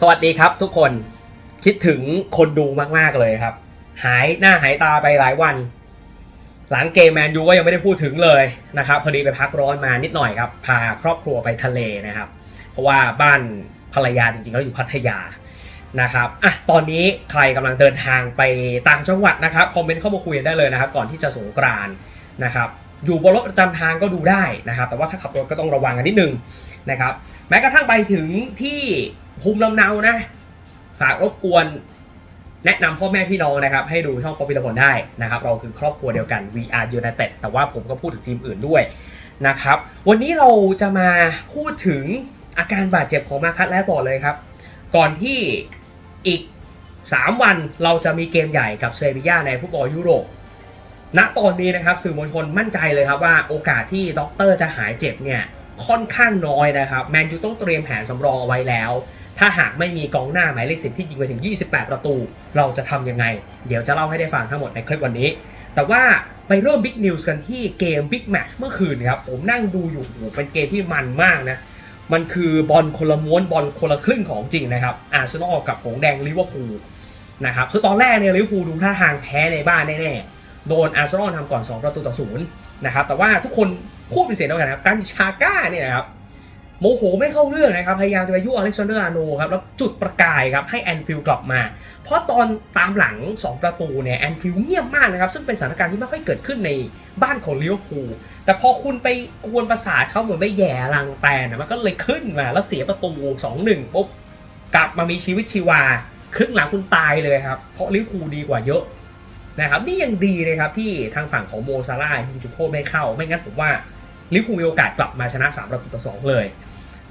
สวัสดีครับทุกคนคิดถึงคนดูมาก ๆ เลยครับ หายหน้าหายตาไปหลายวัน หลังเกมแมนยูก็ยังไม่ได้พูดถึงเลยนะครับ พอดีไปพักร้อนมานิดหน่อยครับ พาครอบครัวไปทะเลนะครับ เพราะว่าบ้านภรรยาจริงๆแล้วอยู่พัทยานะครับอะตอนนี้ใครกำลังเดินทางไปต่างจังหวัดนะครับคอมเมนต์เข้ามาคุยกันได้เลยนะครับ ก่อนที่จะสงกรานนะครับ อยู่บนรถประจำทางก็ดูได้นะครับ แต่ว่าถ้าขับรถก็ต้องระวังกันนิดนึงนะครับ แม้กระทั่งไปถึงที่ ภูมิลำเนานะฝากรบกวนแนะนำพ่อแม่พี่น้องนะครับ ให้ดูช่องป๊อปปิลพลได้นะครับ เราคือครอบครัวเดียวกัน VR United แต่ว่าผมก็พูดถึงทีมอื่นด้วยนะครับ วันนี้เราจะมาพูดถึงอาการบาดเจ็บของมาคัสแลดฟอร์ดเลยครับ ก่อนที่อีก 3 วันเราจะมีเกมใหญ่กับเซบีย่าในฟุตบอลยุโรปณตอนนี้นะครับสื่อมวลชนมั่นใจเลยครับว่าโอกาสที่ด็อกเตอร์จะหายเจ็บเนี่ยค่อนข้างน้อยนะครับ แมนยูต้องเตรียมแผนสำรองเอาไว้แล้ว ถ้าหากไม่มีกองหน้าหมายเลขสิบที่ยิงไปถึง 28 ประตู เราจะทำยังไง เดี๋ยวจะเล่าให้ได้ฟังทั้งหมดในคลิปวันนี้ แต่ว่าไปเริ่มบิ๊กนิวส์กันที่เกมบิ๊กแมช์เมื่อคืนครับ ผมนั่งดูอยู่โหเป็นเกมที่มันมากนะ มันคือบอลคนละม้วนบอลคนละครึ่งของจริงนะครับอาร์เซนอลกับหงแดงลิเวอร์พูลนะครับคือตอนแรกเนี่ยลิเวอร์พูลดูท่าทางแพ้ในบ้านแน่ๆโดนอาร์เซนอลทำก่อน 2 ประตูต่อศูนย์นะครับแต่ว่าทุกคนพูดเป็นเสียงเดียวกันครับการชาก้าเนี่ยนะครับ โมโหไม่เข้าเรื่องนะครับ พยายามจะไปยั่วอเล็กซานเดอร์อาโนครับ แล้วจุดประกายครับให้แอนฟิลกลับมา เพราะตอนตามหลัง 2 ประตูเนี่ยแอนฟิลเงียบมากนะครับ ซึ่งเป็นสถานการณ์ที่ไม่ค่อยเกิดขึ้นในบ้านของลิเวอร์พูลแต่พอคุณไปกวนประสาทเขาเหมือนไปแย่รังแตนนะมันก็เลยขึ้นมาแล้วเสียประตู 2-1ปุ๊บกลับมามีชีวิตชีวา ครึ่งหลังคุณตายเลยครับ เพราะลิเวอร์พูลดีกว่าเยอะนะครับนี่ยังดีนะครับที่ทางฝั่งของโมซาร่ายิงจุดโทษไม่เข้า ไม่งั้นผมว่าลิเวอร์พูลมีโอกาสกลับมาชนะ 3 ประตูต่อ 2 เลย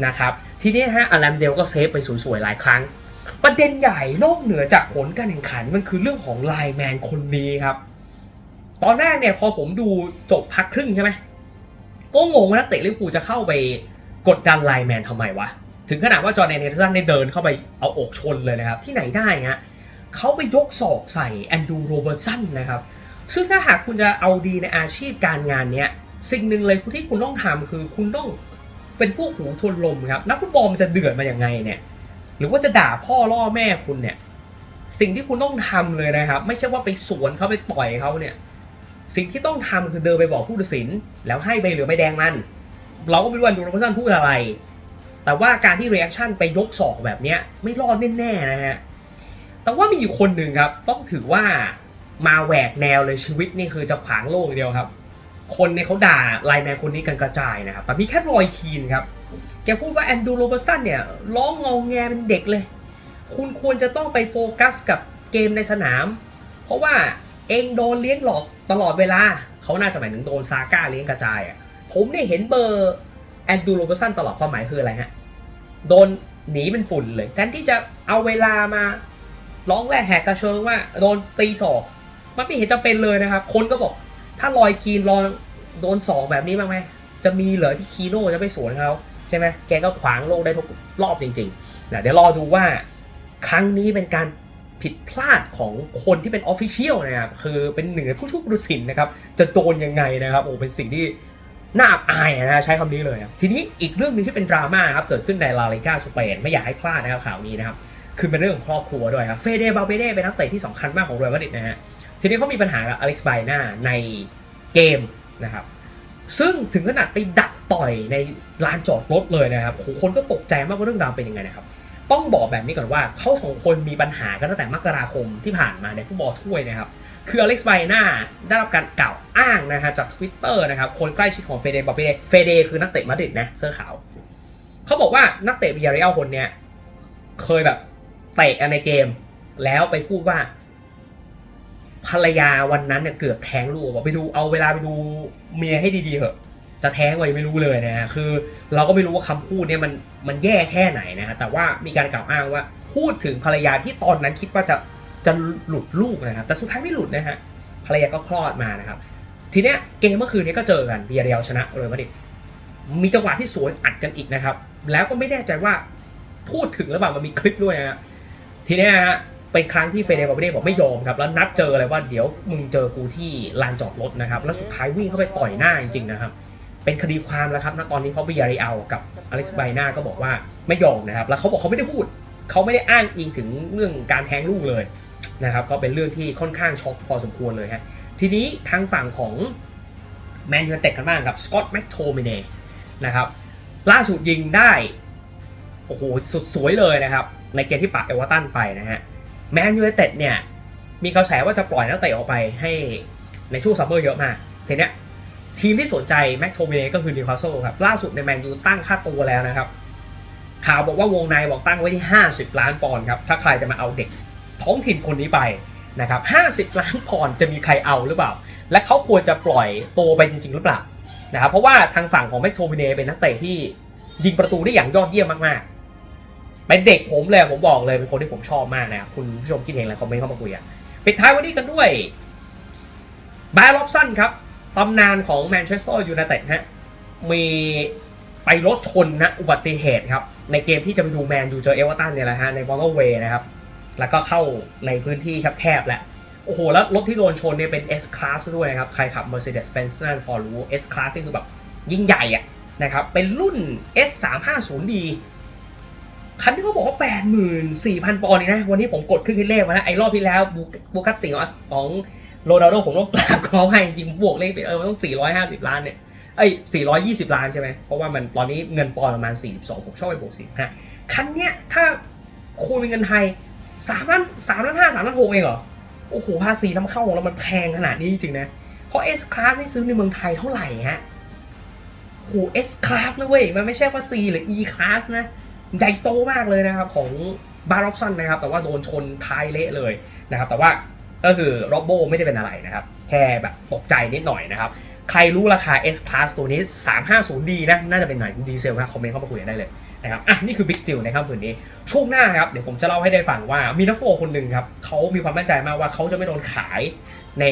นะครับ ทีนี้ฮะอลัมเดลก็เซฟไปสวยๆหลายครั้ง ประเด็นใหญ่นอกเหนือจากผลการแข่งขันมันคือเรื่องของไลน์แมนคนนี้ครับ ตอนแรกเนี่ยพอผมดูจบพักครึ่งใช่ไหมก็งงว่านักเตะลิเวอร์พูลจะเข้าไปกดดันไลน์แมนทำไมวะ ถึงขนาดว่าจอร์แดนเนเธอร์สันได้เดินเข้าไปเอาอกชนเลยนะครับ ที่ไหนได้ฮะเขาไปยกศอกใส่แอนดูโรเบอร์สันนะครับ ซึ่งถ้าหากคุณจะเอาดีในอาชีพการงานเนี้ย สิ่งหนึ่งเลยที่คุณต้องทำคือคุณต้อง เป็นพวกหูทนลมครับนักฟุตบอลมันจะเดือดมาอย่างไงเนี่ย หรือว่าจะด่าพ่อล่อแม่คุณเนี่ย สิ่งที่คุณต้องทำเลยนะครับ ไม่ใช่ว่าไปสวนเขาไปต่อยเขาเนี่ย สิ่งที่ต้องทำคือเดินไปบอกผู้ตัดสิน แล้วให้ใบเหลืองใบแดงมัน เราก็ไม่รู้ว่าดูโรเบสันพูดอะไร แต่ว่าการที่เรีแอคชั่นไปยกศอกแบบเนี้ยไม่รอดแน่ๆนะฮะแต่ว่ามีอยู่คนหนึ่งครับ ต้องถือว่ามาแหวกแนวเลยชีวิตนี่คือจะขวางโลกอย่างเดียวครับ คนเนี่ยเขาด่าไลน์แมนคนนี้กันกระจายนะครับ แต่มีแค่รอยคีนครับ แกพูดว่าแอนดูโรเบอร์สันเนี่ยร้องงอแงเป็นเด็กเลย คุณควรจะต้องไปโฟกัสกับเกมในสนาม เพราะว่าเองโดนเลี้ยงหลอกตลอดเวลา เขาน่าจะหมายถึงโดนซาก้าเลี้ยงกระจายอะ ผมเนี่ยเห็นเบอร์แอนดูโรเบอร์สันตลอดความหมายคืออะไรฮะ โดนหนีเป็นฝุ่นเลยแทนที่จะเอาเวลามาร้องแรกแหกกระเชิงว่าโดนตีศอกมันไม่เห็นจะเป็นเลยนะครับ คนก็บอก ถ้าลอยคีนรอโดนสองแบบนี้บ้างไหมจะมีเหรอที่คีโน่จะไปสวนเขาใช่ไหมแกก็ขวางโลกได้ทุกรอบจริงๆนะเดี๋ยวรอดูว่าครั้งนี้เป็นการผิดพลาดของคนที่เป็นออฟฟิเชียลนะครับคือเป็นหนึ่งในผู้ช่วยผู้ตัดสินนะครับ จะโดนยังไงนะครับโอ้เป็นสิ่งที่น่าอับอายนะใช้คำนี้เลยทีนี้อีกเรื่องหนึ่งที่เป็นดราม่าครับเกิดขึ้นในลาลิก้าสเปนไม่อยากให้พลาดนะครับข่าวนี้นะครับคือเป็นเรื่องของครอบครัวด้วยครับเฟเดบาเบเดเป็นนักเตะที่สำคัญมากของเรอัลมาดริดนะฮะ ทีนี้เขามีปัญหากับอเล็กซ์ไบนาในเกมนะครับซึ่งถึงขนาดไปดักต่อยในลานจอดรถเลยนะครับโหคนก็ตกใจมากว่าเรื่องราวเป็นยังไงนะครับ ต้องบอกแบบนี้ก่อนว่าเขาสองคนมีปัญหากันตั้งแต่มกราคมที่ผ่านมาในฟุตบอลถ้วยนะครับ คืออเล็กซ์ไบนาได้รับการกล่าวอ้างนะฮะจาก Twitter นะครับ คนใกล้ชิดของเฟเดบาเบเดเฟเดคือนักเตะมาดริดนะเสื้อขาว เขาบอกว่านักเตะบียาเรียลคนเนี้ยเคยแบบเตะในเกม แล้วไปพูดว่า ภรรยาวันนั้นเนี่ยเกือบแท้งลูกบอกไปดูเอาเวลาไปดูเมียให้ดีๆเถอะ จะแท้งไว้ไม่รู้เลยนะคือ เราก็ไม่รู้ว่าคำพูดเนี่ยมันมันแย่แค่ไหนนะฮะแต่ว่ามีการกล่าวอ้างว่า พูดถึงภรรยาที่ตอนนั้นคิดว่าจะจะหลุดลูกนะครับ แต่สุดท้ายไม่หลุดนะฮะภรรยาก็คลอดมานะครับ ทีเนี้ยเกมเมื่อคืนนี้ก็เจอกันเบียเรียลชนะเรอัลมาดิมีจังหวะที่สวนอัดกันอีกนะครับ แล้วก็ไม่แน่ใจว่าพูดถึงหรือเปล่ามันมีคลิปด้วยนะฮะทีเนี้ยฮะ เป็นครั้งที่เฟเดบาเบเดบอกไม่ยอมครับแล้วนัดเจอเลยว่าเดี๋ยวมึงเจอกูที่ลานจอดรถนะครับแล้วสุดท้ายวิ่งเข้าไปต่อยหน้าจริงๆนะครับเป็นคดีความแล้วครับณตอนนี้เพราะเบียริอัลกับอเล็กซ์ไบนาก็บอกว่าไม่ยอมนะครับแล้วเขาบอกเขาไม่ได้พูดเขาไม่ได้อ้างอิงถึงเรื่องการแทงลูกเลยนะครับก็เป็นเรื่องที่ค่อนข้างช็อกพอสมควรเลยฮะทีนี้ทางฝั่งของแมนยูเต็ดกันบ้างครับสกอตแม็กโทมิเนนะครับล่าสุดยิงได้โอ้โหสุดสวยเลยนะครับในเกมที่ปักเอเวอร์ตันไปนะฮะ แมนยูไนเต็ดเนี่ย มีกระแสว่าจะปล่อยนักเตะออกไปให้ในช่วงซัมเมอร์เยอะมากทีเนี้ยทีมที่สนใจแม็กโทเมเนก็คือนิวคาสเซิลครับ ล่าสุดในแมนยูตั้งค่าตัวแล้วนะครับ ข่าวบอกว่าวงในบอกตั้งไว้ที่ 50 ล้านปอนด์ครับ ถ้าใครจะมาเอาเด็กท้องถิ่นคนนี้ไปนะครับ 50 ล้านปอนด์จะมีใครเอาหรือเปล่า และเขาควรจะปล่อยตัวไปจริง ๆ หรือเปล่านะครับเพราะว่าทางฝั่งของแม็กโทเมเนเป็นนักเตะที่ยิงประตูได้อย่างยอดเยี่ยมมากๆ เป็นเด็กผมเลยผมบอกเลยเป็นคนที่ผมชอบมากนะครับคุณผู้ชมคิดเห็นอะไรคอมเมนต์เข้ามาคุยกันปิดท้ายวันนี้กันด้วยบาร์ล็อบสันครับตำนานของแมนเชสเตอร์ยูไนเต็ดฮะมีไปรถชนนะอุบัติเหตุครับ ในเกมที่จะไปดูแมนยูเจอเอเวอร์ตันเนี่ยแหละฮะในบอลเวย์นะครับ แล้วก็เข้าในพื้นที่แคบๆแหละโอ้โห แล้วรถที่โดนชนเนี่ยเป็น S Class ด้วยนะครับ ใครขับ Mercedes-Benz นั่นพอรู้ S Class นี่คือแบบยิ่งใหญ่อะนะครับเป็นรุ่น S 3 5 0 D คันที่เขาบอกว่า 84,000 ปอนด์นี่นะ วันนี้ผมกดขึ้นที่เลขมาแล้วไอ้รอบที่แล้วบูกัตติของโรนัลโดผมต้องกราบเขาให้จริงบวกเลขไปเออมันต้อง 450 ล้านเนี่ยเอ้ย420 ล้านใช่ไหมเพราะว่ามันตอนนี้เงินปอนด์ประมาณ 42 ผมชอบไปบวก4ฮะคันเนี้ยถ้าคูณเป็นเงินไทย3ล้าน3ล้าน5 3ล้าน6เองเหรอ โอ้โห ภาษีนำเข้าของเรามันแพงขนาดนี้จริงๆนะ เพราะ S Class นี่ซื้อในเมืองไทยเท่าไหร่ฮะโห S Class นะเว้ย มันไม่ใช่ว่า C หรือ E Class นะ ใหญ่โตมากเลยนะครับของบาร์ล็อบสันนะครับ แต่ว่าโดนชนท้ายเละเลยนะครับ แต่ว่าก็คือโรบโบไม่ได้เป็นอะไรนะครับ แค่แบบตกใจนิดหน่อยนะครับ ใครรู้ราคา S Class ตัวนี้ 350D นะ น่าจะเป็นไหนดีเซลนะคอมเมนต์เข้ามาคุยกันได้เลยนะครับ อะ นี่คือบิ๊ก e ิ l ในค่ำคืนนี้ ช่วงหน้าครับ เดี๋ยวผมจะเล่าให้ได้ฟังว่ามีนักโฟคนหนึ่งครับเขามีความมั่นใจมากว่าเขาจะไม่โดนขายใน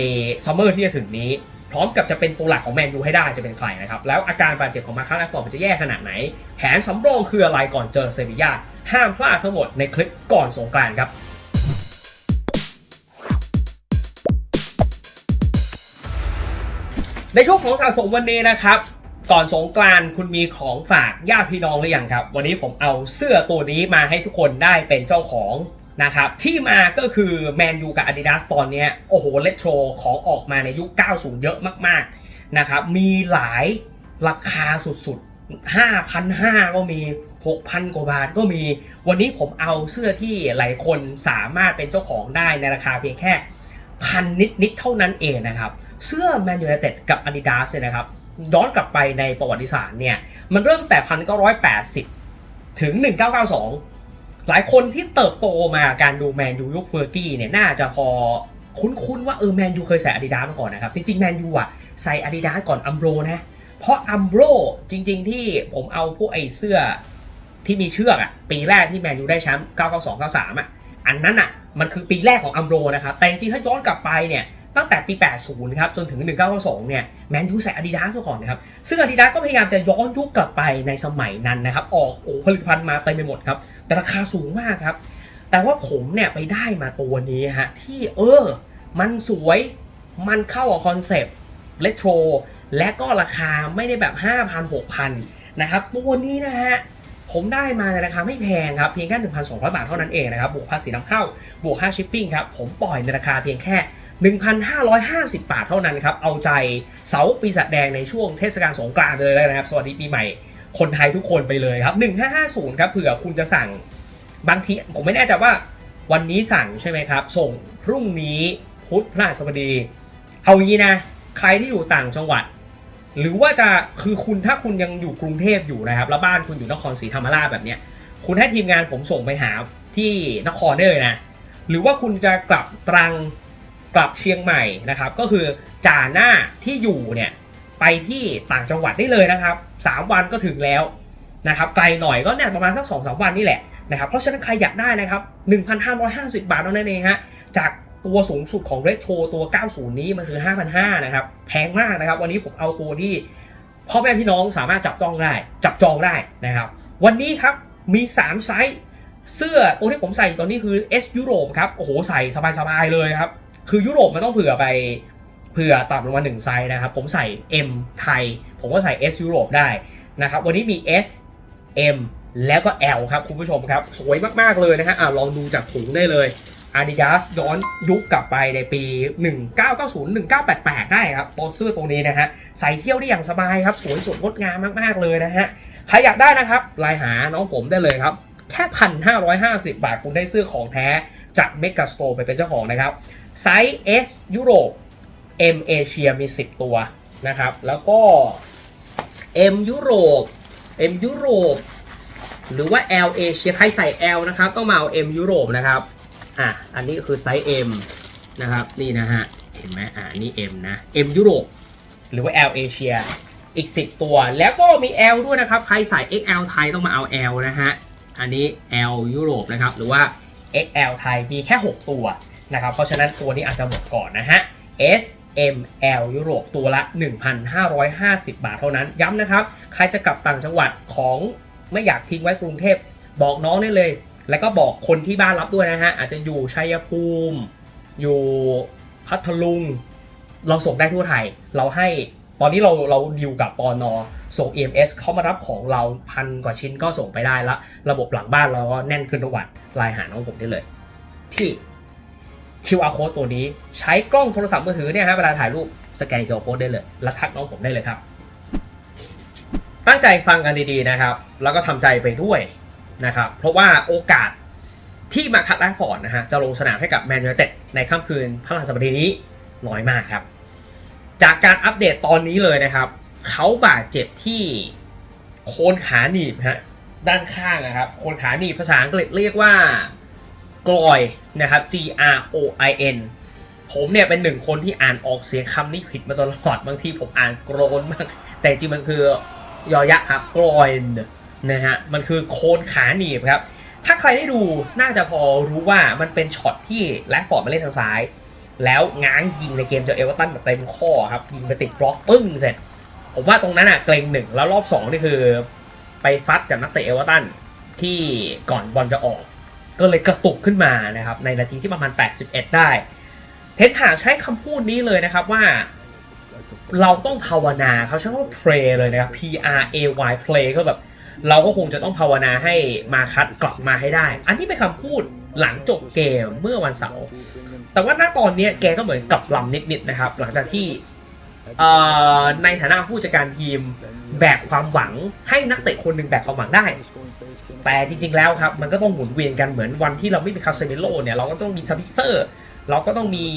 ซัมเมอร์ที่จะถึงนี้ พร้อมกับจะเป็นตัวหลักของแมนยูให้ได้จะเป็นใครนะครับแล้วอาการบาดเจ็บของมาร์คัสแรดฟอร์ดมันจะแย่ขนาดไหน แผนสำรองคืออะไรก่อนเจอเซบีย่าห้ามพลาดทั้งหมดในคลิปก่อนสงกรานต์ครับในช่วงของสะสมวันนี้นะครับ ก่อนสงกรานคุณมีของฝากญาติพี่น้องหรือยังครับ วันนี้ผมเอาเสื้อตัวนี้มาให้ทุกคนได้เป็นเจ้าของ นะครับที่มาก็คือแมนยูกับ Adidas ตอนนี้โอ้โหเลโทรของออกมาในยุค 90 เยอะมากๆนะครับมีหลายราคาสุดๆ 5,500 ก็มี 6,000 กว่าบาทก็มี วันนี้ผมเอาเสื้อที่หลายคนสามารถเป็นเจ้าของได้ในราคาเพียงแค่พันนิดๆเท่านั้นเองนะครับ เสื้อแมนยูไนเต็ดกับ Adidas เนี่ยนะครับย้อนกลับไปในประวัติศาสตร์เนี่ย มันเริ่มแต่ 1980 ถึง 1992 หลายคนที่เติบโตมาการดูแมนยูยุคเฟอร์กี้เนี่ยน่าจะพอคุ้นๆว่าเออแมนยูเคยใส่ Adidas มาก่อนนะครับ จริงๆแมนยูอะใส่ Adidas ก่อนอัมโบรนะ เพราะอัมโบรจริง ๆ ที่ผมเอาพวกไอ้เสื้อที่มีเชือกอะปีแรกที่แมนยูได้แชมป์992 93อะอันนั้นอะมันคือปีแรกของอัมโบรนะครับแต่จริงๆถ้าย้อนกลับไปเนี่ย ตั้งแต่ปี 80 ครับ จนถึง 1992 เนี่ย แมนยูใส่ Adidas มาก่อนนะครับ ซึ่ง Adidas ก็พยายามจะย้อนยุคกลับไปในสมัยนั้นนะครับ ออกโอ้ผลิตภัณฑ์มาเต็มไปหมดครับ แต่ราคาสูงมากครับ แต่ว่าผมเนี่ยไปได้มาตัวนี้ฮะ ที่เออ มันสวย มันเข้ากับคอนเซปต์เลโทรและก็ราคาไม่ได้แบบ 5,000 6,000 นะครับ ตัวนี้นะฮะผมได้มาในราคาไม่แพงครับ เพียงแค่ 1,200 บาทเท่านั้นเองนะครับ บวกภาษีนำเข้า บวกค่าชิปปิ้งครับ ผมปล่อยในราคาเพียงแค่ 1,550 บาทเท่านั้นครับ เอาใจเสาปีศาจแดงในช่วงเทศกาลสงกรานต์เลยนะครับ สวัสดีปีใหม่คนไทยทุกคนไปเลยครับ 1550 ครับ เผื่อคุณจะสั่งบางที ผมไม่แน่ใจว่าวันนี้สั่งใช่ไหมครับ ส่งพรุ่งนี้พุธพฤหัสบดี เอางี้นะ ใครที่อยู่ต่างจังหวัด หรือว่าจะคือคุณถ้าคุณยังอยู่กรุงเทพอยู่นะครับ แล้วบ้านคุณอยู่นครศรีธรรมราชแบบเนี้ย คุณให้ทีมงานผมส่งไปหาที่นครได้เลยนะ หรือว่าคุณจะกลับตรัง กลับเชียงใหม่นะครับ ก็คือจ่าหน้าที่อยู่เนี่ยไปที่ต่างจังหวัดได้เลยนะครับ 3 วันก็ถึงแล้วนะครับไกลหน่อยก็เนี่ยประมาณสัก2อสวันนี่แหละนะครับเพราะฉะนั้นใครอยากได้นะครับ 1,550 บาทเท่านั้นเองฮะจากตัวสูงสุดของเร t โ o ตัว 90 นี้มันคือ 5,500นะครับแพงมากนะครับ วันนี้ผมเอาตัวที่พ่อแม่พี่น้องสามารถจับต้องได้ จับจองได้นะครับ วันนี้ครับมี 3 ไซส์เสื้อตัวที่ผมใส่ตอนนี้คือ S ยุโรปครับโอ้โหใส่สบายๆเลยครับ คือยุโรปมันต้องเผื่อไปเผื่อต่ำลงมาหนึ่งไซส์นะครับ ผมใส่ M ไทย ผมก็ใส่ S ยุโรปได้นะครับ วันนี้มี S M แล้วก็ L ครับคุณผู้ชมครับ สวยมากๆเลยนะฮะอะลองดูจากถุงได้เลย Adidas ย้อนยุคกลับไปในปี 1990 1988 ได้ครับตัวเสื้อตัวนี้นะฮะใส่เที่ยวได้อย่างสบายครับ สวยสดงดงามมากๆเลยนะฮะใครอยากได้นะครับไลน์หาน้องผมได้เลยครับ แค่พันห้าร้อยห้าสิบบาทคุณได้เสื้อของแท้จากเมก a สโตร์ไปเป็นเจ้าของนะครับ ไซส์ S ยุโรป M เอเชียมี 10 ตัวนะครับ แล้วก็ M ยุโรป M ยุโรป หรือว่า L เอเชียใครใส่ L นะครับ ต้องมาเอา M ยุโรปนะครับอะอันนี้คือไซส์ M นะครับนี่นะฮะเห็นไหมอ่านี่ M นะ M ยุโรป หรือว่า L เอเชียอีก 10 ตัว แล้วก็มี L ด้วยนะครับ ใครใส่ XL ไทยต้องมาเอา L นะฮะ อันนี้ L ยุโรปนะครับ หรือว่า XL ไทยมีแค่ 6 ตัว นะครับเพราะฉะนั้นตัวนี้อาจจะหมดก่อนนะฮะ S M L ยุโรปตัวละ 1,550 บาทเท่านั้น ย้ำนะครับ ใครจะกลับต่างจังหวัดของไม่อยากทิ้งไว้กรุงเทพ บอกน้องได้เลย แล้วก็บอกคนที่บ้านรับด้วยนะฮะ อาจจะอยู่ชัยภูมิ อยู่พัทลุง เราส่งได้ทั่วไทย เราให้ตอนนี้เราเราดิวกับปอนอส่ง EMS เขามารับของเราพันกว่าชิ้นก็ส่งไปได้ละ ระบบหลังบ้านเราก็แน่นขึ้นทุกวันไลน์หาน้องผมได้เลย ที่ QR code ตัวนี้ใช้กล้องโทรศัพท์มือถือเนี่ยฮะเวลาถ่ายรูปสแกน QR code ได้เลย แล้วทักน้องผมได้เลยครับ ตั้งใจฟังกันดีๆนะครับ แล้วก็ทำใจไปด้วยนะครับ เพราะว่าโอกาสที่มาคัดแลนฟอร์ดนะฮะจะลงสนามให้กับแมนยูไนเต็ดในค่ำคืนพฤหัสบดีนี้น้อยมากครับ จากการอัปเดตตอนนี้เลยนะครับ เขาบาดเจ็บที่โคนขาหนีบฮะด้านข้างนะครับ โคนขาหนีบภาษาอังกฤษเรียกว่า กลอยนะครับ G R O I N ผมเนี่ยเป็นหนึ่งคนที่อ่านออกเสียงคำนี้ผิดมาตลอดบางทีผมอ่านโกรนมากแต่จริงมันคือยอยักษ์ครับกลอยนะฮะมันคือโคนขาหนีบครับ ถ้าใครได้ดูน่าจะพอรู้ว่ามันเป็นช็อตที่แรดฟอร์ดมาเล่นทางซ้าย แล้วง้างยิงในเกมเจอเอเวอร์ตันแบบเต็มข้อครับยิงไปติดบล็อกปึ้งเสร็จ ผมว่าตรงนั้นอะเกรงหนึ่งแล้วรอบสองนี่คือ ไปฟัดกับนักเตะเอเวอร์ตันที่ก่อนบอลจะออก ก็เลยกระตุกขึ้นมานะครับในนาทีที่ประมาณ 81 ได้ เทนหางใช้คำพูดนี้เลยนะครับว่าเราต้องภาวนาเขาใช้คำว่า pray เลยนะครับ P R A Y pray ก็แบบ เราก็คงจะต้องภาวนาให้มาคัดกลับมาให้ได้ อันนี้เป็นคำพูดหลังจบเกมเมื่อวันเสาร์แต่ว่าณตอนนี้แกก็เหมือนกลับลำนิดๆนะครับ หลังจากที่ ในฐานะผู้จัดการทีมแบกความหวังให้นักเตะคนหนึ่งแบกความหวังได้ แต่จริงๆแล้วครับ มันก็ต้องหมุนเวียนกันเหมือนวันที่เราไม่มีคาเซมิโลเนี่ยเราก็ต้องมีซาบิเซอร์เราก็ต้องมี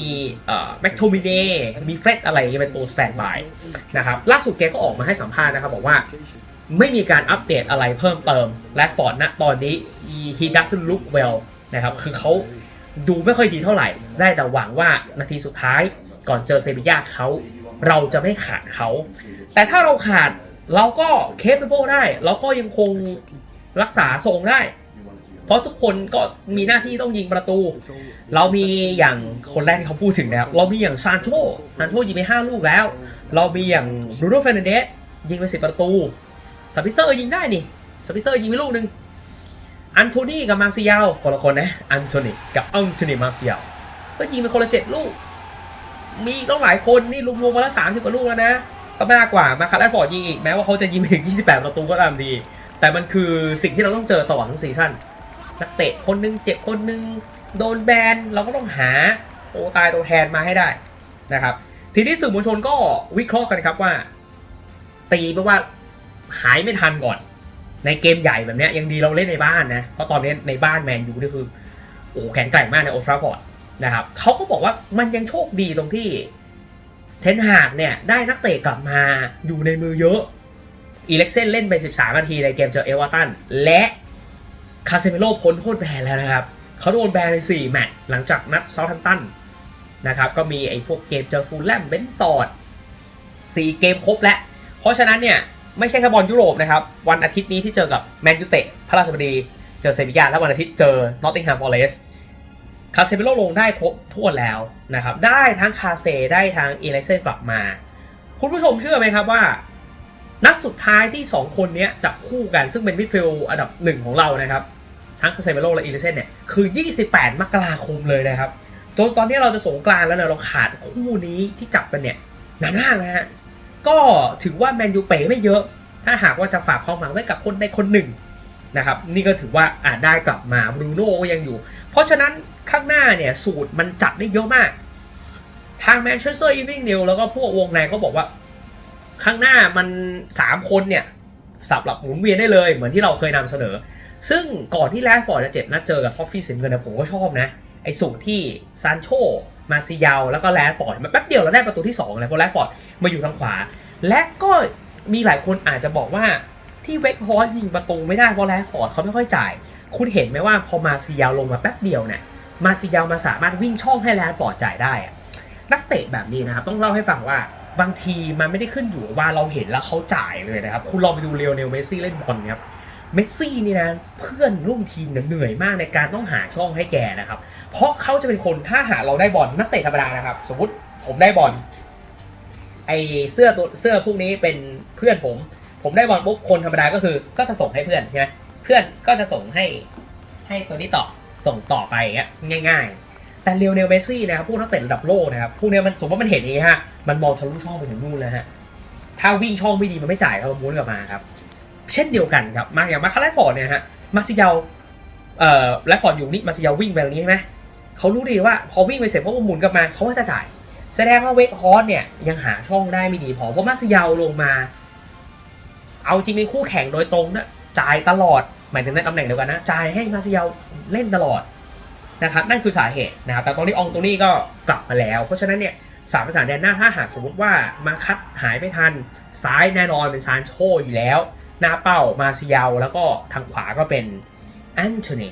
แม็กโทมิเน่มีเฟร็ดอะไรเป็นตัวแซนบายนะครับล่าสุดแกก็ออกมาให้สัมภาษณ์นะครับ บอกว่าไม่มีการอัปเดตอะไรเพิ่มเติม และฟอร์ดณตอนนี้ he doesn't look well นะครับ คือเขาดูไม่ค่อยดีเท่าไหร่ ได้แต่หวังว่านาทีสุดท้ายก่อนเจอเซบีย่าเขา เราจะไม่ขาดเขา แต่ถ้าเราขาดเราก็เคปเปิลได้ เราก็ยังคงรักษาทรงได้ เพราะทุกคนก็มีหน้าที่ต้องยิงประตู เรามีอย่างคนแรกที่เขาพูดถึงนะครับเรามีอย่างซานโชซานโชยิงไป5ลูกแล้ว เรามีอย่างบรูโน่เฟรนเดสยิงไป10ประตูสปิเซอร์ยิงได้นี่สปิเซอร์ยิงไปลูกหนึ่งอันโทนี่กับมาซียลคนละคนนะ อันโทนี่กับอันโทนี่มาซียลก็ยิงไปคนละ7ลูก มีอีกต้องหลายคนนี่รวมๆมาแล้วสามสิบกว่าลูกแล้วนะ ก็มากกว่ามาคาร์แลฟอร์ดยิงอีกแม้ว่าเขาจะยิงไปถึง 28 ประตูก็ตามดี แต่มันคือสิ่งที่เราต้องเจอตลอดทั้งซีซั่นนักเตะคนหนึงเจ็บคนหนึงโดนแบนเราก็ต้องหาตัวตายตัวแทนมาให้ได้นะครับทีนี้สื่อมวลชนก็วิเคราะห์กันครับว่า ตีไปว่าหายไม่ทันก่อน ในเกมใหญ่แบบนี้ยังดีเราเล่นในบ้านนะเพราะตอนนี้ในบ้านแมนยูนี่คือโอ้แข็งแกร่งมากในโอทราฟอร์ด นะครับเขาก็บอกว่ามันยังโชคดีตรงที่เทนฮากเนี่ยได้นักเตะกลับมาอยู่ในมือเยอะ อีเล็กเซนเล่นไป 13 นาทีในเกมเจอเอเวอร์ตัน และคาเซมิโลพ้นโทษแบนแล้วนะครับ เขาโดนแบนใน 4 แมตช์หลังจากนัดเซาท์แฮมป์ตันนะครับ ก็มีไอ้พวกเกมเจอฟูลแลมเบนฟอร์ด4 เกมครบแล้ว เพราะฉะนั้นเนี่ย ไม่ใช่แค่บอลยุโรปนะครับ วันอาทิตย์นี้ที่เจอกับแมนยูเต็ดพระราชบดี เจอเซบียาแล้ววันอาทิตย์เจอนอตติงแฮมฟอเรสต์ คาเซมิโลลงได้ครบทั่วแล้วนะครับ ได้ทั้งคาเซได้ทั้งเอเล็กเซนกลับมา คุณผู้ชมเชื่อไหมครับว่า นัดสุดท้ายที่ 2 คนนี้จับคู่กันซึ่งเป็นมิดฟิลด์อันดับหนึ่งของเรานะครับ ทั้งคาเซมิโลและเอเล็กเซนเนี่ยคือ 28 มกราคมเลยนะครับจนตอนนี้เราจะสงกรานแล้วเนี่ยเราขาดคู่นี้ที่จับกันเนี่ยนานมากนะฮะก็ถือว่าแมนยูเป๋ไม่เยอะ ถ้าหากว่าจะฝากความหวังไว้กับคนใดคนหนึ่ง นะครับนี่ก็ถือว่าอาจได้กลับมาบรูโน่ก็ยังอยู่ เพราะฉะนั้นข้างหน้าเนี่ยสูตรมันจัดได้เยอะมาก ทางแมนเชสเตอร์อีวิงนิวแล้วก็พวกวงในเขาบอกว่า ข้างหน้ามัน 3 คนเนี่ยสับหลับหมุนเวียนได้เลยเหมือนที่เราเคยนำเสนอ ซึ่งก่อนที่แรดฟอร์ดจะเจ็บนัดเจอกับท็อฟฟี่สิมกันนะผมก็ชอบนะ ไอ้สูตรที่ซานโชมาซิยาวแล้วก็แรดฟอร์ดมันแป๊บเดียวเราได้ประตูที่2เลยเพราะแรดฟอร์ดมาอยู่ทางขวา และก็มีหลายคนอาจจะบอกว่า ที่เวกฮอสยิงประตูไม่ได้เพราะแรฟอร์ดเขาไม่ค่อยจ่าย คุณเห็นไหมว่าพอมาซิยาวลงมาแป๊บเดียวเนี่ยมาซิยาวมาสามารถวิ่งช่องให้แรดฟอร์ดจ่ายได้อะนักเตะแบบนี้นะครับต้องเล่าให้ฟังว่าบางทีมันไม่ได้ขึ้นอยู่ว่าเราเห็นแล้วเขาจ่ายเลยนะครับ คุณลองไปดูเรียวเนลเมสซี่เล่นบอลครับเมสซี่นี่นะเพื่อนร่วมทีมเหนื่อยมากในการต้องหาช่องให้แกนะครับ เพราะเขาจะเป็นคนถ้าหาเราได้บอลนักเตะธรรมดานะครับ สมมติผมได้บอลไอเสื้อตัวเสื้อพวกนี้เป็นเพื่อนผม ผมได้บอลปุ๊บคนธรรมดาก็คือก็จะส่งให้เพื่อนใช่ไหมเพื่อนก็จะส่งให้ให้ตัวนี้ต่อส่งต่อไปอย่างเงี้ยง่าย ๆ แต่เรียวเนลเมสซี่นะครับพวกนักเตะระดับโลกนะครับพวกเนี้ยมันสมมติว่ามันเห็นเองฮะมันมองทะลุช่องไปถึงนู่นเลยฮะถ้าวิ่งช่องไม่ดีมันไม่จ่ายครับมันม้วนกลับมาครับเช่นเดียวกันครับมาอย่างมาคาร์ลฟอร์ดเนี่ยฮะมาซิยาเอ่อแลฟฟอร์ดอยู่นี่มาซิยาวิ่งไปตรงนี้ใช่ไหมเขารู้ดีว่าพอวิ่งไปเสร็จพอมันหมุนกลับมาเขาว่าจะจ่าย แสดงว่าเวกฮอสเนี่ยยังหาช่องได้ไม่ดีพอเพราะมาซิยาลงมา เอาจริงในคู่แข่งโดยตรงนะจ่ายตลอดหมายถึงในตำแหน่งเดียวกันนะจ่ายให้มาซิเยาเล่นตลอดนะครับนั่นคือสาเหตุนะครับแต่ตอนนี้องตรงนี้ก็กลับมาแล้ว เพราะฉะนั้นเนี่ยสามประสานแดนหน้าถ้าหากสมมติว่ามาคัดหายไม่ทัน ซ้ายแน่นอนเป็นซานโชอยู่แล้ว หน้าเป้ามาซิยาวแล้วก็ทางขวาก็เป็นแอนโทนี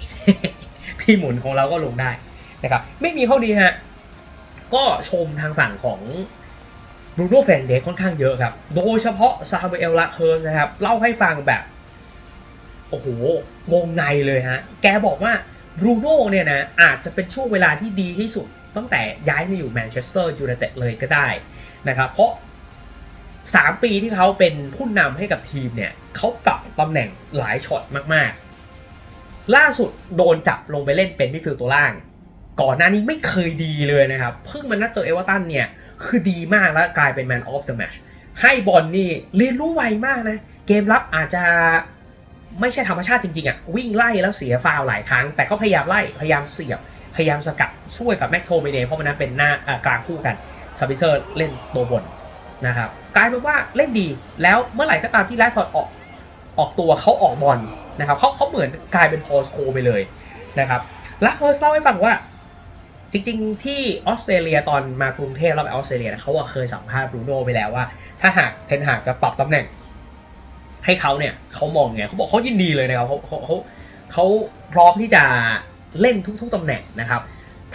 พี่หมุนของเราก็ลงได้นะครับไม่มีเท่านี้ฮะก็ชมทางฝั่งของ บรูโน่แฟนเดค่อนข้างเยอะครับ โดยเฉพาะซาเบเอลลาเฮิร์สนะครับ เล่าให้ฟังแบบ โอ้โห วงในเลยฮะ แกบอกว่าบรูโน่เนี่ยนะ อาจจะเป็นช่วงเวลาที่ดีที่สุด ตั้งแต่ย้ายมาอยู่แมนเชสเตอร์ยูไนเต็ดเลยก็ได้นะครับ เพราะ 3 ปีที่เขาเป็นผู้นำให้กับทีมเนี่ยเขาปรับตำแหน่งหลายช็อตมากๆ ล่าสุดโดนจับลงไปเล่นเป็นมิดฟิลด์ตัวล่าง ก่อนหน้านี้ไม่เคยดีเลยนะครับ เพิ่งมานัดเจอเอเวอร์ตันเนี่ย คือดีมากแล้วกลายเป็น Man of the Match ให้บอลนี่เรียนรู้ไวมากนะ เกมรับอาจจะไม่ใช่ธรรมชาติจริงๆอะ่ะวิ่งไล่แล้วเสียฟาวหลายครั้ง แต่ก็พยายามไล่ พยายามเสียบ พยายามสกัดช่วยกับแม็กโทเมเนเพราะมันนั้นเป็นหน้ากลางคู่กันซาบิเซอร์เล่นตัวบนนะครับกลายเป็นว่าเล่นดีแล้วเมื่อไหร่ก็ตามที่แรดฟอร์ดออกออกตัวเขาออกบอลนะครับเขาเขาเหมือนกลายเป็นพอสโคไปเลยนะครับลักเฮิร์สเล่าให้ฟังว่า จริงๆ ที่ออสเตรเลียตอนมากรุงเทพแล้วไปออสเตรเลียเขาอะเคยสัมภาษณ์บรูโน่ไปแล้วว่า ถ้าหากเทนหากจะปรับตำแหน่ง ให้เขาเนี่ยเขามองไงเขาบอกเขายินดีเลยนะครับเขาเขาเขาเขาพร้อมที่จะเล่นทุกๆตำแหน่งนะครับ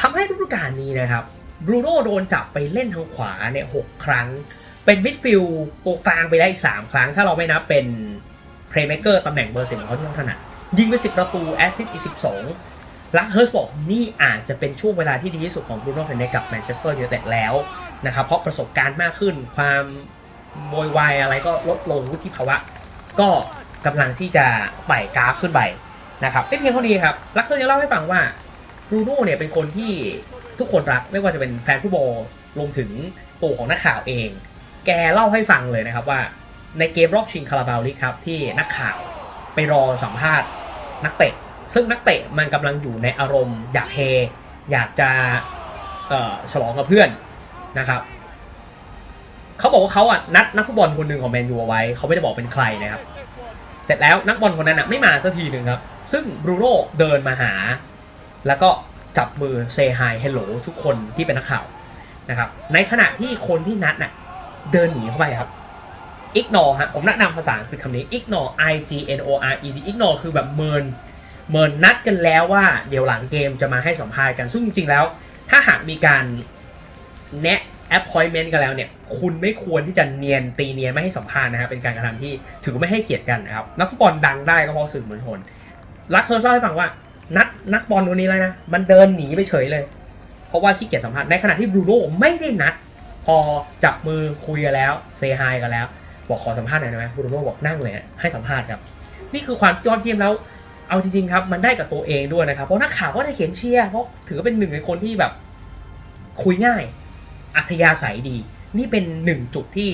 ทำให้ฤดูกาลนี้นะครับบรูโน่โดนจับไปเล่นทางขวาเนี่ยหกครั้ง เป็นมิดฟิลด์ตัวกลางไปได้อีก 3 ครั้ง ถ้าเราไม่นับเป็นเพลย์เม k เกอร์ตำแหน่งเบอร์สิบของเขาที่เขาถนัดยิงไป 10 ประตูแอสซิสต์อีก 12 ลักเฮิร์สบอกนี่อาจจะเป็นช่วงเวลาที่ดีที่สุดของบรูโน่เฟนเนกับแมนเชสเตอร์ยูไนเต็ดแล้วนะครับเพราะประสบการณ์มากขึ้น ความโวยวายอะไรก็ลดลงวุฒิภาวะ ก็กำลังที่จะไต่กราฟขึ้นไปนะครับไม่เพียงเท่านี้ครับลักเฮิร์สยังเล่าให้ฟังว่าบรูโน่เนี่ยเป็นคนที่ทุกคนรักไม่ว่าจะเป็นแฟนฟุตบอลรวมถึงตัวของนักข่าวเอง แกเล่าให้ฟังเลยนะครับว่าในเกมรอบชิงคาราบาลีกครับที่นักข่าวไปรอสัมภาษณ์นักเตะ ซึ่งนักเตะมันกำลังอยู่ในอารมณ์ อยากเฮ อยากจะฉลองกับเพื่อนนะครับเขาบอกว่าเขาอะนัดนักฟุตบอลคนหนึ่งของแมนยูเอาไว้เขาไม่ได้บอกเป็นใครนะครับ เสร็จแล้วนักบอลคนนั้นอะไม่มาสักทีหนึ่งครับ ซึ่งบรูโน่เดินมาหา แล้วก็จับมือเซฮายเฮลโหลทุกคนที่เป็นนักข่าวนะครับในขณะที่คนที่นัดน่ะเดินหนีเข้าไปครับ ignore ฮะผมแนะนำภาษาอังกฤษคำนี้ ignore i g n o r e d ignore คือแบบเมิน เมินนัดกันแล้วว่าเดี๋ยวหลังเกมจะมาให้สัมภาษณ์กัน ซึ่งจริงๆแล้ว ถ้าหากมีการแนะ appointment กันแล้วเนี่ย คุณไม่ควรที่จะเนียนตีเนียนไม่ให้สัมภาษณ์นะครับ เป็นการกระทำที่ถือไม่ให้เกียรติกันนะครับ นักฟุตบอลดังได้ก็เพราะสื่อมวลชน รักเธอเล่าให้ฟังว่า นัดนักบอลคนนี้เลยนะ มันเดินหนีไปเฉยเลย เพราะว่าขี้เกียจสัมภาษณ์ ในขณะที่บรูโน่ไม่ได้นัด พอจับมือคุยกันแล้ว เซฮายกันแล้ว บอกขอสัมภาษณ์หน่อยได้ไหมบรูโน่บอกนั่งเลยให้สัมภาษณ์ครับ นี่คือความยอดเยี่ยมแล้ว เอาจริงๆครับมันได้กับตัวเองด้วยนะครับ เพราะนักข่าวก็ได้เขียนเชียร์เพราะถือว่าเป็นหนึ่งในคนที่แบบคุยง่าย อัธยาศัยดี นี่เป็นหนึ่งจุดที่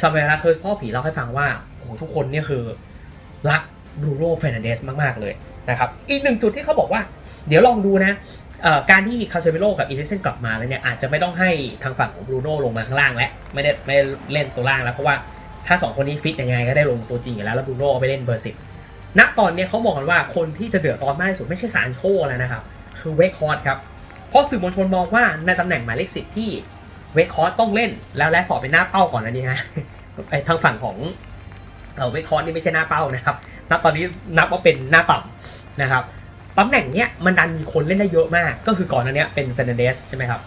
ซาเวลาเคิร์สพ่อผีเล่าให้ฟังว่าโอ้โหทุกคนเนี่ยคือรักบรูโน่เฟนเดสมากๆเลยนะครับอีกหนึ่งจุดที่เขาบอกว่า เดี๋ยวลองดูนะการที่คาเซมิโลกับอีเดเซนกลับมาแล้วเนี่ยอาจจะไม่ต้องให้ทางฝั่งของบรูโน่ลงมาข้างล่างแล้วไม่ได้ไม่เล่นตัวล่างแล้วเพราะว่าถ้าสองคนนี้ฟิตยังไงก็ได้ลงตัวจริงอยู่แล้วแล้วบรูโน่เอาไปเล่นเบอร์สิบ ณตอนนี้เขาบอกกันว่าคนที่จะเดือดร้อนมากที่สุดไม่ใช่ซานโชแล้วนะครับ คือเวคฮอร์ดครับ เพราะสื่อมวลชนมองว่าในตำแหน่งหมายเลขสิบที่เวคฮอร์ดต้องเล่น แล้วแลฟฟอร์ดเป็นหน้าเป้าก่อนนะนี่ฮะไอทางฝั่งของเออเวคฮอร์ดนี่ไม่ใช่หน้าเป้านะครับณตอนนี้นับว่าเป็นหน้าต่ำนะครับตำแหน่งเนี้ยมันดันมีคนเล่นได้เยอะมาก ก็คือก่อนหน้าเนี้ยเป็นเฟนเดสใช่ไหมครับ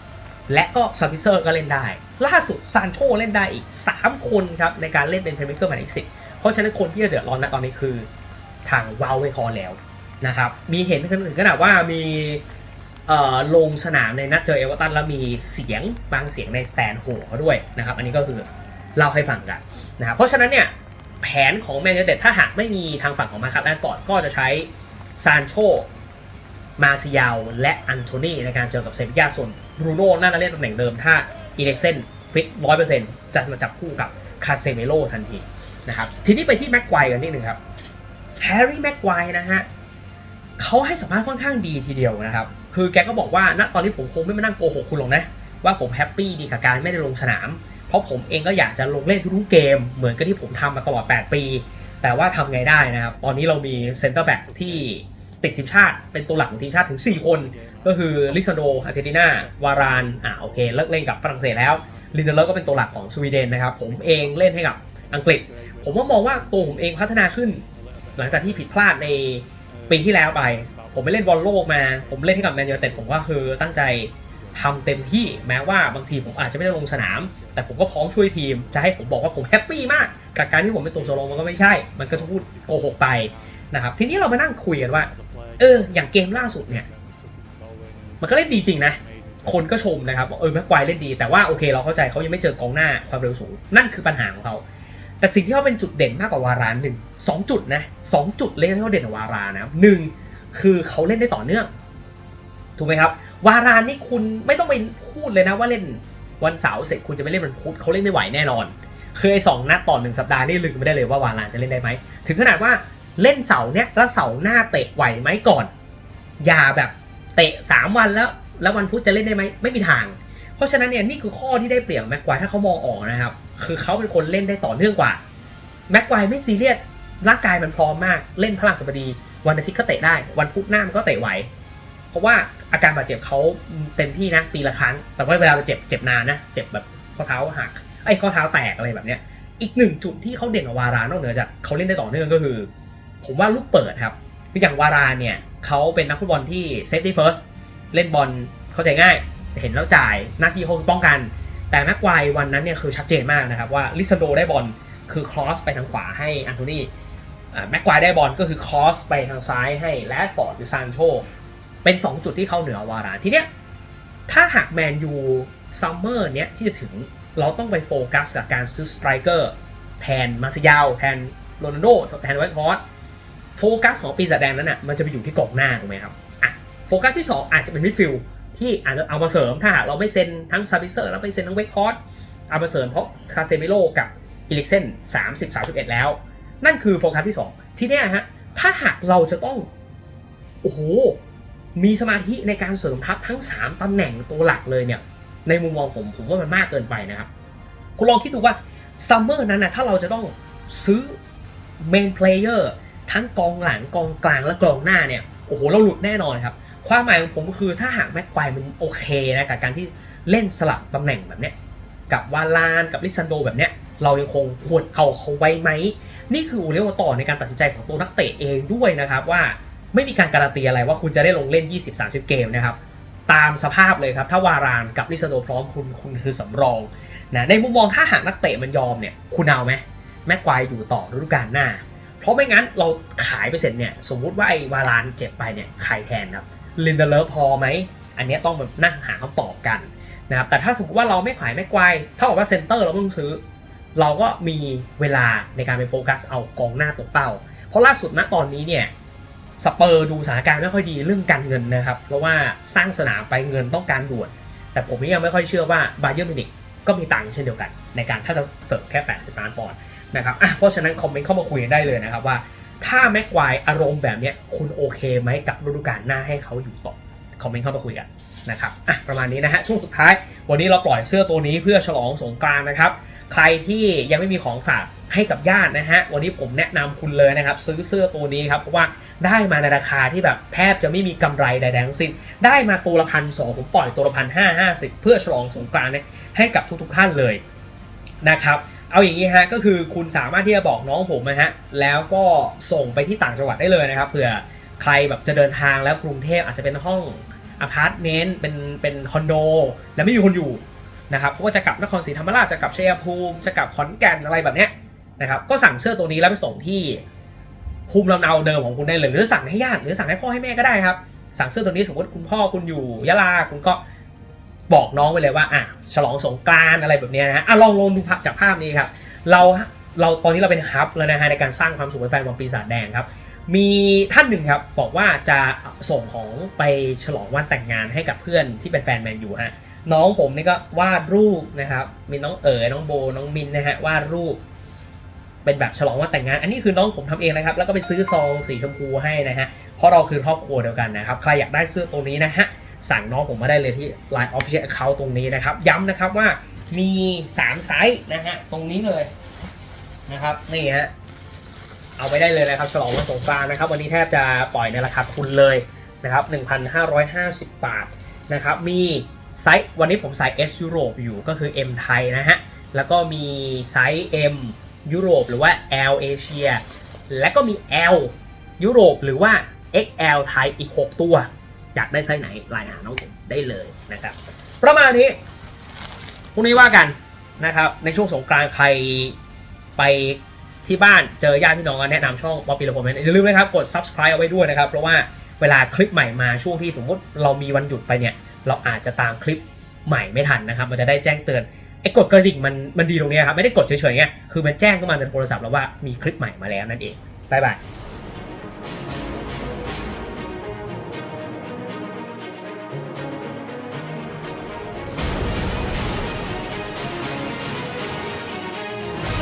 และก็ซาบิเซอร์ก็เล่นได้ ล่าสุดซานโชเล่นได้อีก 3 คนครับในการเล่นเป็นเพลย์เมคเกอร์หมายเลขสิบเพราะฉะนั้นคนที่จะเดือดร้อนนะตอนนี้คือ ทางวาวเวคฮอร์แล้วนะครับ มีเห็นถึงขนาดว่ามีลงสนามในนัดเจอเอเวอร์ตันแล้วมีเสียงบางเสียงในสแตนโหเขาด้วยนะครับ อันนี้ก็คือเล่าให้ฟังกันนะครับ เพราะฉะนั้นเนี่ยแผนของแมนยูเต็ดถ้าหากไม่มีทางฝั่งของมาคัสแอนฟอร์ดก็จะใช้ซานโชมาซิยาวและอันโทนีในการเจอกับเซบียาส่วนบรูโน่น่าจะเล่นตำแหน่งเดิมถ้าอีเล็กเซนฟิตร้อยเปอร์เซ็นต์จะมาจับคู่กับคาเซเมโลทันทีนะครับทีนี้ไปที่แม็กไกวกันนิดหนึ่งครับ แฮร์รี่แม็กไกวนะฮะเขาให้สัมภาษณ์ค่อนข้างดีทีเดียวนะครับ คือแกก็บอกว่าณตอนนี้ผมคงไม่มานั่งโกหกคุณหรอกนะ ว่าผมแฮปปี้ดีกับการไม่ได้ลงสนาม เพราะผมเองก็อยากจะลงเล่นทุกเกม เหมือนกับที่ผมทำมาตลอด 8 ปี แต่ว่าทำไงได้นะครับ ตอนนี้เรามีเซนเตอร์แบ็กที่ติดทีมชาติ เป็นตัวหลักของทีมชาติถึง 4 คน ก็คือลิซาโดอาร์เจนตินาวารานอ่าโอเค เลิกเล่นกับฝรั่งเศสแล้วลินเดเลอร์ก็เป็นตัวหลักของสวีเดนนะครับผมเองเล่นให้กับอังกฤษ ผมว่ามองว่าตัวผมเองพัฒนาขึ้น หลังจากที่ผิดพลาดในปีที่แล้วไป ผมไปเล่นบอลโลกมา ผมเล่นให้กับแมนยูไนเต็ดผมก็คือตั้งใจทำเต็มที่แม้ว่าบางทีผมอาจจะไม่ได้ลงสนาม แต่ผมก็พร้อมช่วยทีม จะให้ผมบอกว่าผมแฮปปี้มาก กับการที่ผมเป็นตัวสโลมันก็ไม่ใช่ มันก็จะพูดโกหกไปนะครับทีนี้เรามานั่งคุยกันว่า เออ อย่างเกมล่าสุดเนี่ย มันก็เล่นดีจริงนะ คนก็ชมนะครับว่าเออแม็กควายเล่นดีแต่ว่าโอเคเราเข้าใจเขายังไม่เจอกองหน้าความเร็วสูง นั่นคือปัญหาของเขา แต่สิ่งที่เขาเป็นจุดเด่นมากกว่าวารานหนึ่งสองจุดนะสองจุดเลยที่เขาเด่นกว่าวารานะหนึ่งคือเขาเล่นได้ต่อเนื่อง ถูกไหมครับ วารานนี่คุณไม่ต้องไปพูดเลยนะว่าเล่นวันเสาร์เสร็จคุณจะไปเล่นวันพุธเขาเล่นไม่ไหวแน่นอนคือไอ้สองนัดต่อหนึ่งสัปดาห์นี่ลืมไม่ได้เลยว่าวารานจะเล่นได้ไหม ถึงขนาดว่าเล่นเสาร์เนี้ยแล้วเสาร์หน้าเตะไหวไหมก่อน อย่าแบบเตะ 3 วันแล้ว แล้ววันพุธจะเล่นได้ไหมไม่มีทาง เพราะฉะนั้นเนี่ยนี่คือข้อที่ได้เปรียบแม็กควายถ้าเขามองออกนะครับ คือเขาเป็นคนเล่นได้ต่อเนื่องกว่าแม็กควายไม่ซีเรียสร่างกายมันพร้อมมากเล่นพลังสบดี วันอาทิตย์ก็เตะได้ วันพุธหน้ามันก็เตะไหว เพราะว่าอาการบาดเจ็บเขาเต็มที่นะปีละครั้ง แต่ว่าเวลาเจ็บเจ็บนานนะ เจ็บแบบข้อเท้าหักไอ้ข้อเท้าแตกอะไรแบบเนี้ย อีกหนึ่งจุดที่เขาเด่นกว่าวารานอกเหนือจากเขาเล่นได้ต่อเนื่องก็คือ ผมว่าลูกเปิดครับคืออย่างวารานเนี่ยเขาเป็นนักฟุตบอลที่เซฟตี้เฟิร์สเล่นบอลเข้าใจง่าย เห็นแล้วจ่ายหน้าที่เขาป้องกัน แต่แม็กไกว์วันนั้นเนี่ยคือชัดเจนมากนะครับว่าลิซาโดได้บอลคือครอสไปทางขวาให้อันโทนี่แม็กไกว์ได้บอลก็คือครอสไปทางซ้ายให้แรดฟอร์ดหรือซานโชเป็น 2 จุดที่เขาเหนือวารานทีเนี้ยถ้าหากแมนยูซัมเมอร์เนี้ยที่จะถึงเราต้องไปโฟกัสกับการซื้อสไตรเกอร์แทนมาซิยาวแทนโรนัลโดแทนไวท์ฮอร์โฟกัสของปีศาจแดงนั้นน่ะมันจะไปอยู่ที่กองหน้าถูกไหมครับอะโฟกัสที่ 2 อาจจะเป็นมิดฟิลด์ ที่อาจจะเอามาเสริมถ้าหากเราไม่เซ็นทั้งซาบิเซอร์แล้วไม่เซ็นทั้งเวกฮอร์เอามาเสริมเพราะคาเซมิโลกับอิลิกเซน30 31 แล้ว นั่นคือโฟกัสที่ 2 ที่เนี้ยฮะถ้าหากเราจะต้อง โอ้โห มีสมาธิในการเสริมทัพทั้ง 3ตำแหน่งตัวหลักเลยเนี่ย ในมุมมองผมผมว่ามันมากเกินไปนะครับ คุณลองคิดดูว่าซัมเมอร์นั้นนะถ้าเราจะต้องซื้อเมนเพลเยอร์ทั้งกองหลังกองกลางและกองหน้าเนี่ย โอ้โห เราหลุดแน่นอนครับ ความหมายของผมก็คือถ้าหากแม็กควายมันโอเคนะกับการที่เล่นสลับตำแหน่งแบบเนี้ยกับวาลานกับลิซันโดแบบเนี้ยเรายังคงควรเอาเขาไว้ไหม นี่คือเรียกว่าต่อในการตัดสินใจของตัวนักเตะเองด้วยนะครับว่าไม่มีการการันตีอะไรว่าคุณจะได้ลงเล่น 20-30 เกมนะครับตามสภาพเลยครับ ถ้าวารานกับลิซาโดพร้อมคุณคุณคือสำรองนะในมุมมองถ้าหากนักเตะมันยอมเนี่ย คุณเอาไหมแม็กควายอยู่ต่อฤดูกาลหน้า เพราะไม่งั้นเราขายไปเสร็จเนี่ย สมมุติว่าไอ้วารานเจ็บไปเนี่ยใครแทนครับ ลินเดเลอร์พอไหม อันนี้ต้องแบบนั่งหาคำตอบกันนะครับแต่ถ้าสมมติว่าเราไม่ขายแม็กวเท่ากับว่าเซนเตอร์เราต้องซื้อ เราก็มีเวลาในการไปโฟกัสเอากองหน้าตัวเป้า เพราะล่าสุดณตอนนี้เนี่ยสเปอร์ดูสถานการณ์ไม่ค่อยดีเรื่องการเงินนะครับ เพราะว่าสร้างสนามไปเงินต้องการด่วน แต่ผมยังไม่ค่อยเชื่อว่าบาเยอร์มินิกก็มีตังค์เช่นเดียวกัน ในการถ้าจะเสิร์ฟแค่ 80 ล้านปอนด์นะครับเพราะฉะนั้นคอมเมนต์เข้ามาคุยกันได้เลยนะครับว่า ถ้าแม็กควายอารมณ์แบบเนี้ยคุณโอเคไหมกับฤดูกาลหน้าให้เขาอยู่ต่อคอมเมนต์เข้ามาคุยกันนะครับอะประมาณนี้นะฮะช่วงสุดท้าย วันนี้เราปล่อยเสื้อตัวนี้เพื่อฉลองสงกรานต์นะครับ ใครที่ยังไม่มีของฝากให้กับญาตินะฮะวันนี้ผมแนะนำคุณเลยนะครับ ซื้อเสื้อตัวนี้ครับเพราะว่าได้มาในราคาที่แบบแทบจะไม่มีกำไรใดๆทั้งสิ้น ได้มาตัวละพันสองผมปล่อยตัวละพันห้าห้าสิบเพื่อฉลองสงกรานต์ให้กับทุกๆท่านเลยนะครับ เอาอย่างนี้ฮะก็คือคุณสามารถที่จะบอกน้องผมนะฮะแล้วก็ส่งไปที่ต่างจังหวัดได้เลยนะครับเผื่อใครแบบจะเดินทางแล้วกรุงเทพอาจจะเป็นห้องอพาร์ตเมนต์เป็นเป็นคอนโด แล้วไม่มีคนอยู่นะครับเขาก็จะกลับนครศรีธรรมราชจะกลับชัยภูมิจะกลับขอนแก่นอะไรแบบเนี้ยนะครับก็สั่งเสื้อตัวนี้แล้วไปส่งที่ภูมิลำเนาเดิมของคุณได้เลยหรือสั่งให้ญาติหรือสั่งให้พ่อให้แม่ก็ได้ครับ สั่งเสื้อตัวนี้สมมติคุณพ่อคุณอยู่ยะลาคุณก็ บอกน้องไปเลยว่าอะฉลองสงกรานอะไรแบบนี้นะฮะอะลองลองดูจากภาพนี้ครับ เราเราตอนนี้เราเป็นฮับแล้วนะฮะในการสร้างความสุขให้แฟนบอลปีศาจแดงครับ มีท่านหนึ่งครับบอกว่าจะส่งของไปฉลองวันแต่งงานให้กับเพื่อนที่เป็นแฟนแมนยูฮะน้องผมนี่ก็วาดรูปนะครับ มีน้องเอ๋ยน้องโบน้องมินนะฮะวาดรูป เป็นแบบฉลองวันแต่งงาน อันนี้คือน้องผมทำเองนะครับ แล้วก็ไปซื้อซองสีชมพูให้นะฮะเพราะเราคือครอบครัวเดียวกันนะครับใครอยากได้เสื้อตัวนี้นะฮะ สั่งน้องผมมาได้เลยที่ Line Official Account ตรงนี้นะครับ ย้ำนะครับว่ามี 3 ไซส์นะฮะ ตรงนี้เลยนะครับ นี่ฮะ เอาไปได้เลยนะครับ ฉลองวันสงกรานต์นะครับ วันนี้แทบจะปล่อยในราคาทุนเลยนะครับ 1,550 บาทนะครับ มีไซส์วันนี้ผมใส่ S ยุโรปอยู่ก็คือ M ไทยนะฮะ แล้วก็มีไซส์ M ยุโรปหรือว่า L เอเชียและก็มี L ยุโรปหรือว่า XL ไทยอีก 6 ตัว อยากได้ไซส์ไหนรายงานน้องผมได้เลยนะครับ ประมาณนี้พรุ่งนี้ว่ากันนะครับ ในช่วงสงกรานต์ใครไปที่บ้านเจอญาติพี่น้องก็แนะนำช่องป๊อปปี้ละผมอย่าลืมนะครับ กด subscribe เอาไว้ด้วยนะครับ เพราะว่าเวลาคลิปใหม่มาช่วงที่สมมติเรามีวันหยุดไปเนี่ย เราอาจจะตามคลิปใหม่ไม่ทันนะครับ มันจะได้แจ้งเตือนไอ้กดกระดิ่งมันมันดีตรงนี้ครับ ไม่ได้กดเฉยๆไงคือมันแจ้งเข้ามาในโทรศัพท์แล้วว่ามีคลิปใหม่มาแล้วนั่นเองบ๊ายบาย